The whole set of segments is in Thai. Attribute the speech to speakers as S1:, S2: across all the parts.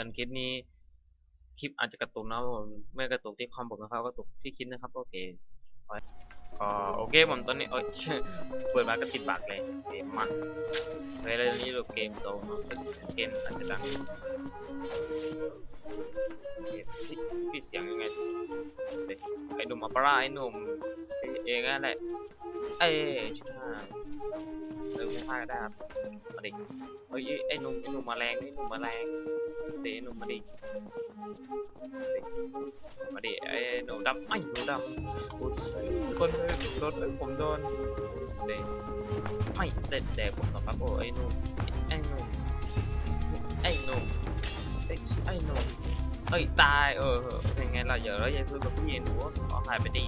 S1: ตือนคลิปนี้คลิปอาจจะกระตุกนะผมไม่กระตุกที่คอมผมนะครับกระตุกที่คลิปนะครับโอเคโอเคผมตอนนี้โอ้ยเปิดมาก็ติดบักเลยเกมมาเฮ้ยแล้วตอนนี้เราเกมโตเนอะเกมอาจจะดังเกมที่ปิดเสียงยังไงไอ้หนุ่มอัปราไอ้หนุ่มเอเองนั่นแหละเอ้ยช่วยเออไม่พลาดก็ได้ครับมาดิเฮ้ยไอ้หนุ่มไอ้หนุ่มมาแรงไอ้หนุ่มมาแรง เดไอ้หนุ่มมาดิมาดิไอ้หนุ่มดำไอ้หนุ่มดำโอ้ยคนเลยโดนผมโดนเด็กไม่เด็ดแดกผมหรอกครับโอ้ไอ้หนุ่มไอ้หนุ่มไอ้หนุ่มไอ้ไอ้หนุ่มเอ้ยตายเออเป็นไงล่ะอย่าแล้วอย่าพูดกับพี่หนูขอหายไปดี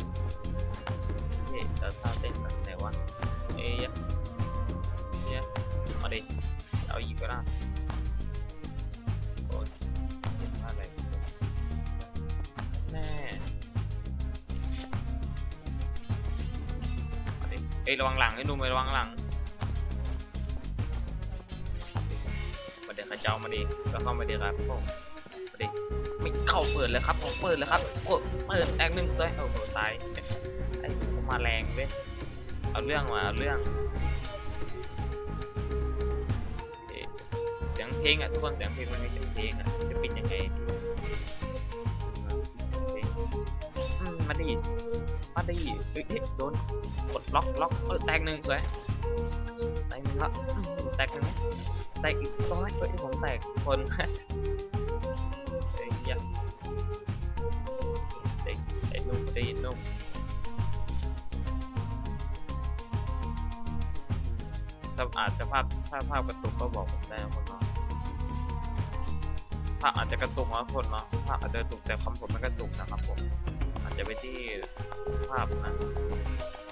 S1: เฮ้ยจะท่าเต้นแบบไหนวะเอ้ยเนี่ยมาดิเอาอีกก็ได้ เอ้ยระวังหลังไอ้หนุ่มไอ้ระวังหลังมาเดี๋ยวข้าเจ้ามาดิก็เข้ามาดิครับผมมาดิไม่เข้าเปิดเลยครับผมเปิดเลยครับกดเปิดแอกหนึ่งเลยโอ้โหตายไอ้มาแรงเว้ยเอาเรื่องว่ะเอาเรื่องเอ๊ะเสียงเพลงอะทุกคนเสียงเพลงมันมีเสียงเพลงอะจะปิดยังไง มาดิมาดิเอ้ยเอ๊ะโดนกดล็อกล็อกเออแตกหนึ่งสวยแตกหนึ่งครับอื้อหือแตกหนึ่งแตกอีกตรงนั้นเฮ้ยผมแตกคนไอ้เหี้ยไอ้ไอ้นุ่มไอ้นุ่มถ้าอาจจะภาพถ้าภาพกระตุกก็บอกผมได้คนเนาะภาพอาจจะกระตุกนะคนเนาะภาพอาจจะกระตุกแต่คำผมไม่กระตุกนะครับผม จะไปที่ภาพนะ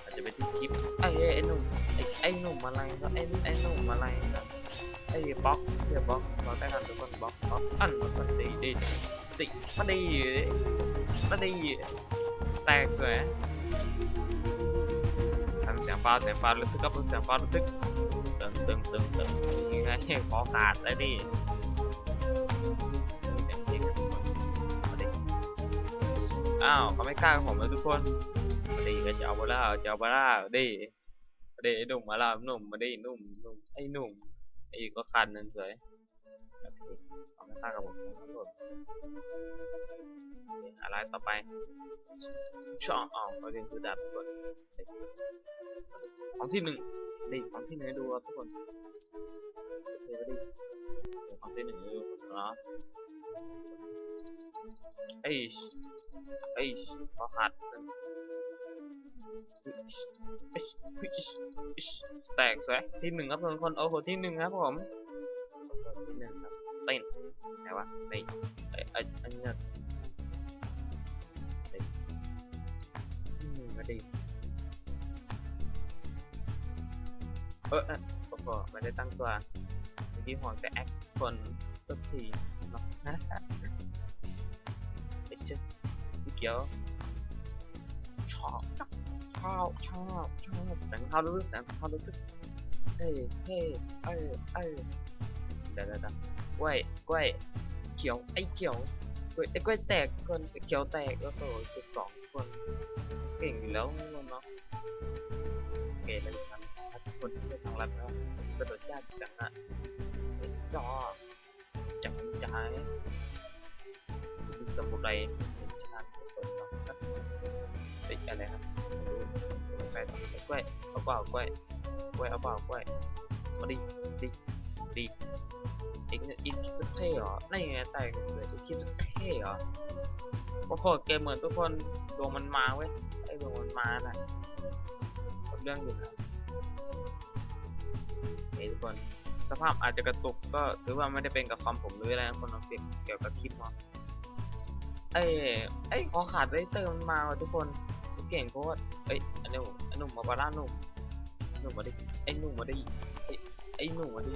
S1: อาจจะไปที่คลิปไอ้ไอ้หนุ่มไอ้ไอ้หนุ่มอะไรก็ไอ้ไอ้หนุ่มอะไรนะไอ้บล็อกเฮียบล็อกเราได้กันทุกคนบล็อกบล็อกอันมันดีดีดีมันดีมันดีแตกสวยทำเสียงฟ้าเสียงฟ้าระทึกกับเสียงฟ้าระทึกตึงตึงตึงตึงยังไงคอขาดแล้ดิ อ้าวเขาไม่กล้ากับผมเลยทุกคนมาดีก็จะเอาบล่าจะเอาบล่าดีมาดีไอ้หนุ่มมาล่าหนุ่มมาดีหนุ่มหนุ่มไอ้หนุ่มไอ้ก็คันนั่นสวยโอเคเอาไม่ฆ่ากับผมทั้งหมดอะไรต่อไปชอบอ๋อประเด็นคือดาบทุกคนของที่หนึ่งดีของที่หนึ่งให้ดูครับทุกคนโอเคมาดีเดี๋ยวของที่หนึ่งให้ดูเนาะไอ้ ไอ้พอขาดแตกซะที่หนึ่งครับทุกคนโอ้โหที่หนึ่งครับผมที่หนึ่งครับเต้นไหนวะในไอ้ไอ้ไอ้เนี่ยเต้นอืมมาดิเออเออโอ้โหไม่ได้ตั้งตัวเมื่อกี้ห่วงแต่แอคคนสักทีเนาะไอ้เชี่ยสี เขียวชอบชอบชอบชอบแสงเทารู้สึกแสงเทารู้สึกเอ้ยเฮ้ยเอ้ยเอ้ยเดี๋ยวเดี๋ยวกล้วยกล้วยเขียวไอ้เขียวกล้วยไอ้กล้วยแตกคนเขียวแตกแล้วโตจุดสองคน เก่งอยู่แล้วเนาะเก่งเลยครับถ้าทุกคนที่จะทางรัฐนะกระโดดยากจังอะจอจังใจสมุไร คนเนาะเอ้ยอะไรครับไปกล้วยเอาเปล่ากล้วยกล้วยเอาเปล่ากล้วยมาดิดิดิอีกอีกคิดเท่เหรอนี่ไงแต่เลยอีกคิดเท่เหรอโอ้โหเกมเหมือนทุกคนดวงมันมาเว้ยไอ้ดวงมันมาน่ะเรื่องอยู่นะเฮ้ยทุกคนสภาพอาจจะกระตุกก็ถือว่าไม่ได้เป็นกับความผมหรืออะไรนะคนเราเกี่ยวกับคลิปเนาะ เอ้ยเอ้ยขอขาดไว้เติมมันมาว่ะทุกคนเก่งโคตรเอ้ยอันนี้อันหนุ่มมาบาร่าหนุ่มหนุ่มมาดิไอ้หนุ่มมาดิไอ้ไอ้หนุ่มมาดิ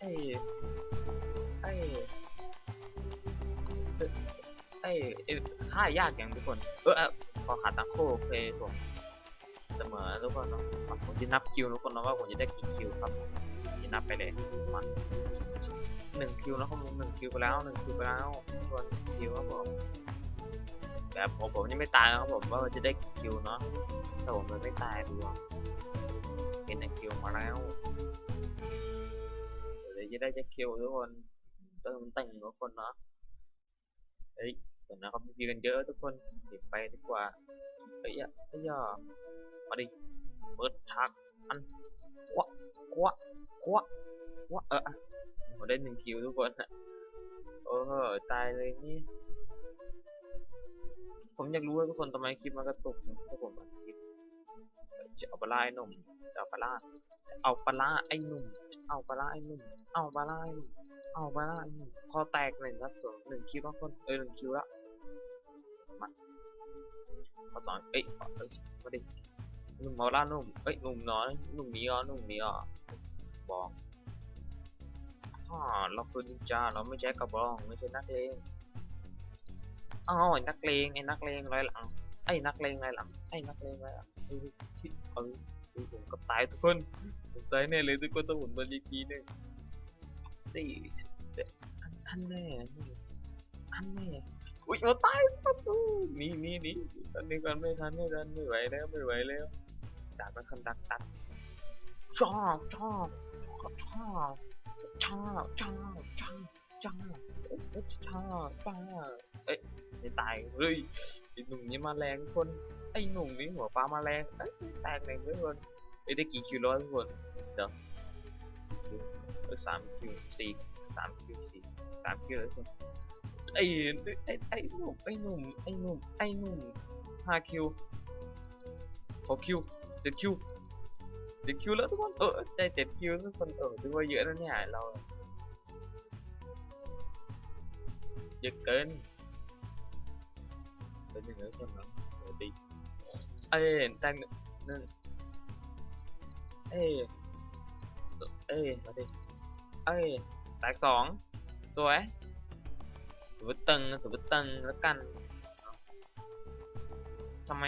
S1: ไอ้ไอ้ไอ้ไอ้ค่ายากอย่างทุกคน เออพอขาดตังโคโอเคผมเสมอทุกคนเนาะผมจะนับคิวทุกคนเนาะว่าผมจะได้กี่คิวครับ นับไปเลยมาหนึ่งคิวแล้วครับผมหนึ่งคิวไปแล้วหนึ่งคิวไปแล้วส่วนคิวครับผมแต่ผมผมยังไม่ตายนะครับผมว่าจะได้คิวเนาะแต่ผมยังไม่ตายดูเห็นหนึ่งคิวมาแล้วเดี๋ยวจะได้จะคิวทุกคนเติมแต่งทุกคนเนาะเฮ้ยเดี๋ยวนะครับมีกันเยอะทุกคนเดี๋ยวไปดีกว่าเฮ้ยอะเฮ้ยอะมาดิเปิดฉากอันควะควะ ควะควะเอออะผมได้หนึ่งคิวทุกคนอะโอ้โหตายเลยนี่ ผมอยากรู้ว่าทุกคนทำไมคลิปมันกระตุกนะถ้าผมอัดคลิปจะเอาปลาไอ้หนุ่มจะเอาปลาจะเอาปลาไอ้หนุ่ม เอาปลาไอ้หนุ่ม เอาปลาไอ้หนุ่ม เอาปลาไอ้หนุ่มคอแตกหนึ่งครับผมหนึ่งคิวทุกคนเออหนึ่งคิวละมาข้อสองเอ้ยเอ้ยมาดิหนุ่มเอาล่าหนุ่มเอ้ยหนุ่มน้อยหนุ่มนี้อะหนุ่มนี้อะ บอกอ่าเราคือนินจาเราไม่ใช่กระบองไม่ใช่นักเลงอ้าวไอ้นักเลงไอ้นักเลงไรหลังไอ้นักเลงไรหลังไอ้นักเลงไรหลังเออที่เออผมกับตายทุกคนผมตายแน่เลยทุกคนต้องหมุนบนอีกทีหนึงตีอันอันแน่อันแน่อุ้ยมาตายประตูนี่นี่นี่ตอนนี้ก่อนไม่ทันไม่ทันไม่ไหวแล้วไม่ไหวแล้วดักมันคันดักตัดชอบชอบ ชอบชอบชอบชอบชอบชอบเอ๊ะเอ๊ะชอบชอบไตายเฮ้ยไอ้หนุ่มนี่มาแรงคนไอ้หนุ่มนี่หัวปลามาแรงเอ้ยแตกเลยคนเอ้ได้กี่คิวร้อยทุกคนเดี๋ยวเออสามคิวสี่สามคิวสี่สามคิวแล้วทุกคนไอ้ไอ้ไอ้หนุ่มไอ้หนุ่มไอ้หนุ่มไอ้หนุ่มห้าคิวหกคิวเจ็ดคิว เจ็ดคิวแล้วทุกคนเออได้เจ็ดคิวทุกคนเออถือว่าเยอะแล้วเนี่ยเราเยอะเกินเป็นยังไงกันนะเออดีเอ้ยแต่งนั่นเอ้ยเอ้ยมาดิเอ้ยแตกสองสวยถือว่าตึงนะถือว่าตึงแล้วกันทำไม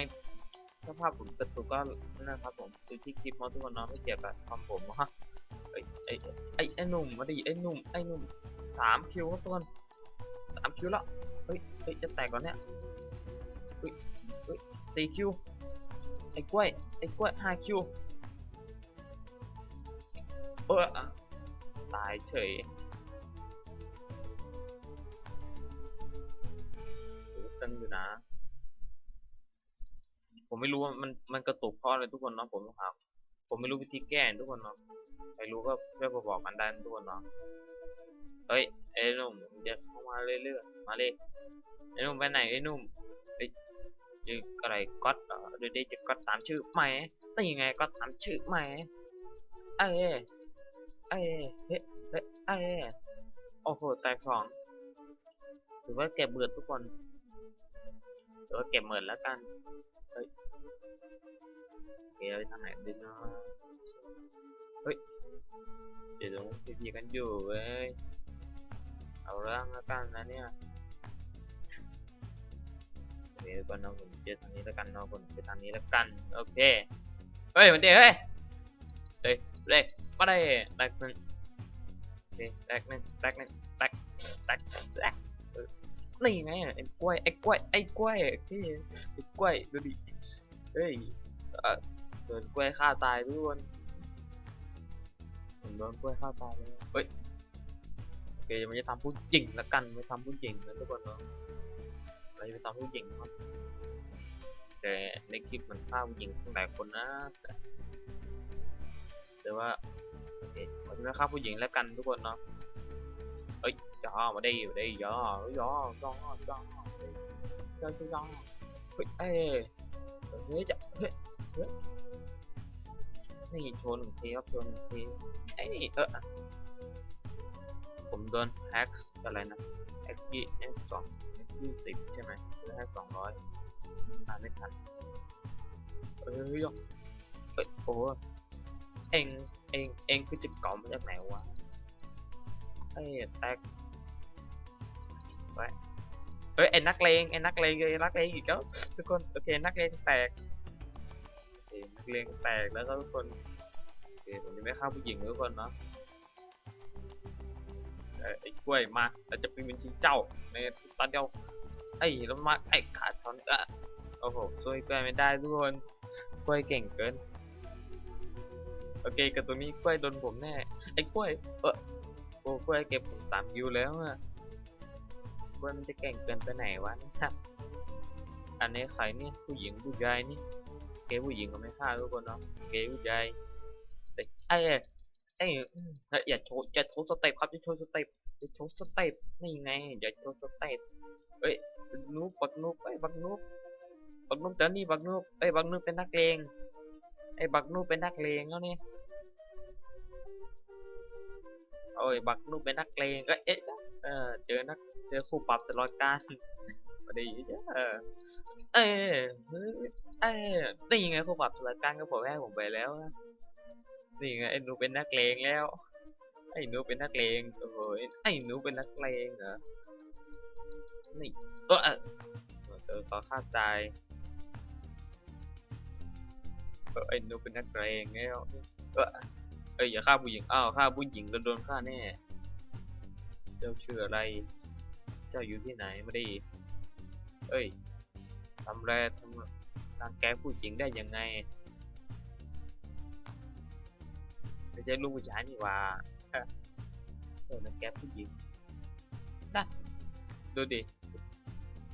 S1: สภาพผมกระตุกก็นั่นนะครับผมดูที่คลิปมาทุกคนเนาะไม่เกี่ยวกับความผมฮะไอ้ไอ้ไอ้ไอ้หนุ่มมาดิไอ้หนุ่มไอ้หนุ่มสามคิวครับทุกคนสามคิวแล้วเฮ้ยเฮ้ยจะแตกก่อนเนี่ยเฮ้ยเฮ้ยสี่คิวไอ้กล้วยไอ้กล้วยห้าคิวเออตายเฉยตึงอยู่นะ ผมไม่รู้ว่ามันมันกระตุกเพราะอะไรทุกคนเนาะผมต้องหาผมไม่รู้วิธีแก้ทุกคนเนาะใครรู้ก็ช่วยมาบอกกันได้นทุกคนเนาะเฮ้ยไอ้นุ่มมึงจะเข้ามาเรื่อยๆมาเลยไอ้นุ่มไปไหนไอ้นุ่มชื่ออะไรก๊อตเอเดี๋ยวได้จะก๊อตตามชื่อไหมนี่ไงก๊อตามชื่อไหมเอ้ยเอ้ยเฮ้ยเฮ้ยเอ้ยโอ้โหแตกสองถือว่าเก็บเบิดทุกคนถือว่าเก็บเหมือนแล้วกัน đấy kìa thằng này bên nó ấy để giống cái gì kan jauh ấy orang kan nanya Oke, kan aku mencet tani tekan, aku mencet tani tekan. Oke. Hei, berhenti, hei. Đây, đây, qua đây, đặt lên, Đây, đặt lên, đặt lên, đặt, đặt, đặt. นี่ไงไอ้กล้วยไอ้กล้วยไอ้กล้วยพี่ไอ้กล้วยดูดิเฮ้ยโดนกล้วยฆ่าตายทุกคนผมโดนกล้วยฆ่าตายเลยเฮ้ยโอเคไม่นจะทำผู้หญิงละกันไม่ทำผู้หญิงนะทุกคนเนาะเราจะไปทำผู้หญิงครับแต่ในคลิปมันฆ่าผู้หญิงหลายคนนะแต่ว่าโอเคผมจะฆ่าผู้หญิงแล้วกันทุกคนเนาะ ấy đó mà đi mà đi đó đó đó đó đó đó ê thế chả, thế thế. Này trốn thế trốn thế ấy ờ cũng đơn hacks cho lại nè. Hacks gì em chọn em cứ tìm trên này. Là hacks chọn rồi. À nên thành ơi ôi em em em cứ tiếp cộng với em này quá. เอ้ยแฮกไรนะแฮกกี้แฮกสองยี่สิบใช่ไหมหรือให้สองร้อยอ่านไม่ทันเอ้ยเอ้ยโอ้เองเองเองคือจะเก่ามาจากไหนวะไอ้แตกไว้เฮ้ยไอ้นักเลงไอ้นักเลงไอ้นักเลงอีกแล้วทุกคนโอเคนักเลงแตกนักเลงแตกแล้วก็ทุกคนโอเคผมจะไม่ฆ่าผู้หญิงทุกคนเนาะไอ้กล้วยมาเราจะเป็นชิงเจ้าในตอนเดียวไอ้แล้วมาไอ้ขาดทอนเอะโอ้โหช่วยกล้วยไม่ได้ทุกคนกล้วยเก่งเกินโอเคกับตัวนี้กล้วยโดนผมแน่ไอ้กล้วยเออ โอ้กล้วยเก็บผมสามคิวแล้วอะกล้วยมันจะเก่งเกินไปไหนวะนี่ยอันนี้ใครนี่ผู้หญิงผู้ชายนี่เกย์ผู้หญิงก็ไม่ฆ่าทุกคนเนาะเกย์ผู้ชายแต่ไอ้เอ้ยอืมเฮ้ยอย่าโชว์อย่าโชว์สเต็ปครับอย่าโชว์สเต็ปอย่าโชว์สเต็ปนี่ไงอย่าโชว์สเต็ปเอ้ยนุ๊กบักนุ๊กไอ้ยบักนุ๊กบักนุ๊กเดี๋ยวนี้บักนุ๊กเอ้ยบักนุ๊กเป็นนักเลงไอ้บักนุ๊กเป็นนักเลงแล้วเนี่ย โอ้ยบักนุ๊กเป็นนักเลงเอ้ยเอ๊ะเออเจอนักเจอคู่ปรับตลอดกาลมาดีเออเอ้ยเฮ้ยเอ้ยนี่ไงคู่ปรับตลอดกาลก็ผมให้ผมไปแล้วนี่ไงไอ้หนูเป็นนักเลงแล้ว ไอ้หนูเป็นนักเลงโอ้โหไอ้หนูเป็นนักเลงเหรอนี่เออเออเออขอค่าใจายเออไอ้หนูเป็นนักเลงแล้วเออ เอ้ยอย่าฆ่าผู้หญิง อ้าวฆ่าผู้หญิงแล้วโดนฆ่าแน่ เจ้าชื่ออะไร เจ้าอยู่ที่ไหนไม่ได้เอ้ยทำแรทำการแก้ผู้หญิงได้ยังไงไม่ใช่ลูกผู้ชายนี่ว่าเออนั่นแกผู้หญิงนะดูดิ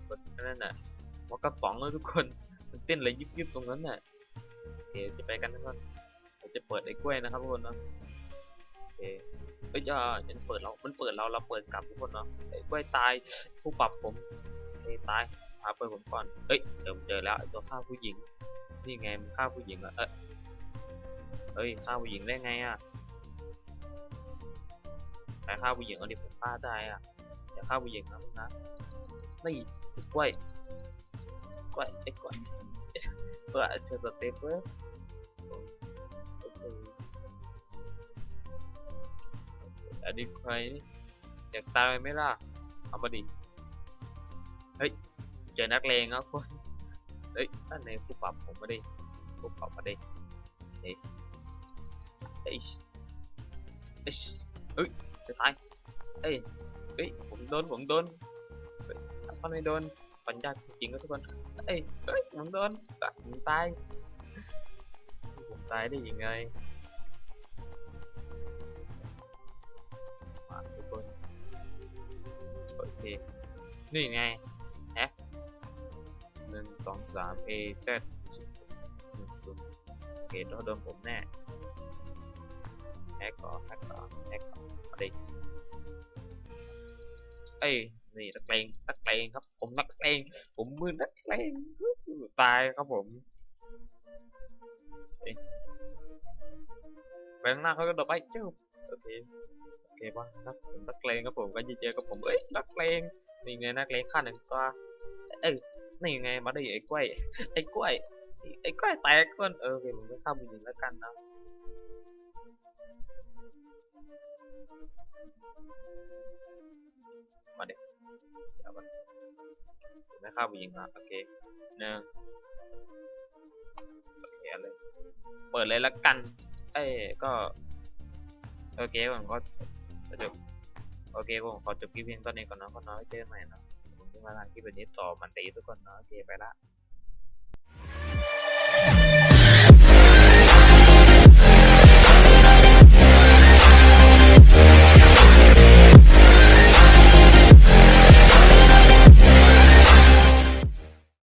S1: กดนั่นน่ะหัวกระป๋องเลยทุกคนมันเต้นอะไรยิบยิบๆตรงนั้นน่ะโอเคจะไปกันทุกคน จะเปิดไอ้กล้วยนะครับทุกคนเนาะโอเคเอ้ยอย่ามันเปิดเรา มันเปิดเรา เราเปิดกลับทุกคนเนาะ ไอ้กล้วยตาย ผู้ปรับผมโอเคตายหาเปิดผมก่อน เอ้ยเดี๋ยวผมเจอแล้วไอ้ตัวฆ่าผู้หญิง นี่ไงมันฆ่าผู้หญิงอะเอ้ยเฮ้ยฆ่าผู้หญิงได้ไงอะแต่ฆ่าผู้หญิงเอาดิผมฆ่าได้อะอย่าฆ่าผู้หญิงนะมึงนะนี่ไอ้กล้วยกล้วยไอ้กล้วยเพื่อเชิญสเต็ปเว้ย อันนี้ใครอยากตายไหมล่ะ เอามาดิ เฮ้ย เจอนักเลงแล้วคนเฮ้ยนั่นในผู้ปรับผมมาดิผู้ปรับมาดิเฮ้ยเฮ้ยเฮ้ยเฮ้ยจะตายเอ้ยเอ้ย ผมโดน ผมโดนเฮ้ยถ้านไม่โดนปัญญาจริงก็ทุกคน เอ้ยเอ้ย ผมโดนผมตาย ผมตายได้ยังไงมาทุกคนโอเคนี่ไงแฮะหนึ่งสองสาม A Z สิบหนึ่งศูนย์โอเคโดนโดนผมแน่แฮกก่อนแฮกก่อนแฮกก่อนมาดิเอ้ยนี่นักเลงนักเลงครับผมนักเลงผมมือนักเลงตายครับผม เอ้ยไปข้างหน้าเขาก็โดดไปเจ้าโอเคโอเคป่ะนักผมนักเลงครับผมก็จะเจอกับผมเอ้ยนักเลงนี่ไงนักเลงขั้นหนึ่งตัวเอ้ยนี่ไงมาได้ไอ้กล้วยไอ้กล้วยไอ้กล้วยแตกก่อนเออโอเคผมไม่เข้าไปยิงแล้วกันนะ มาเด็กเดี๋ยวมันไม่เข้าผู้หญิงนะโอเคหนึ่งโอเคเอาเลย เปิดเลยละกัน เอ้ก็โอเคผมก็จบโอเคผมขอจบคลิปเพียงตอนนี้ก่อนนะคนน้อยเจอใหม่เนะผมจะมาทำคลิปแบบนี้ต่อมันตีทุกคนเนาะโอเคไปละ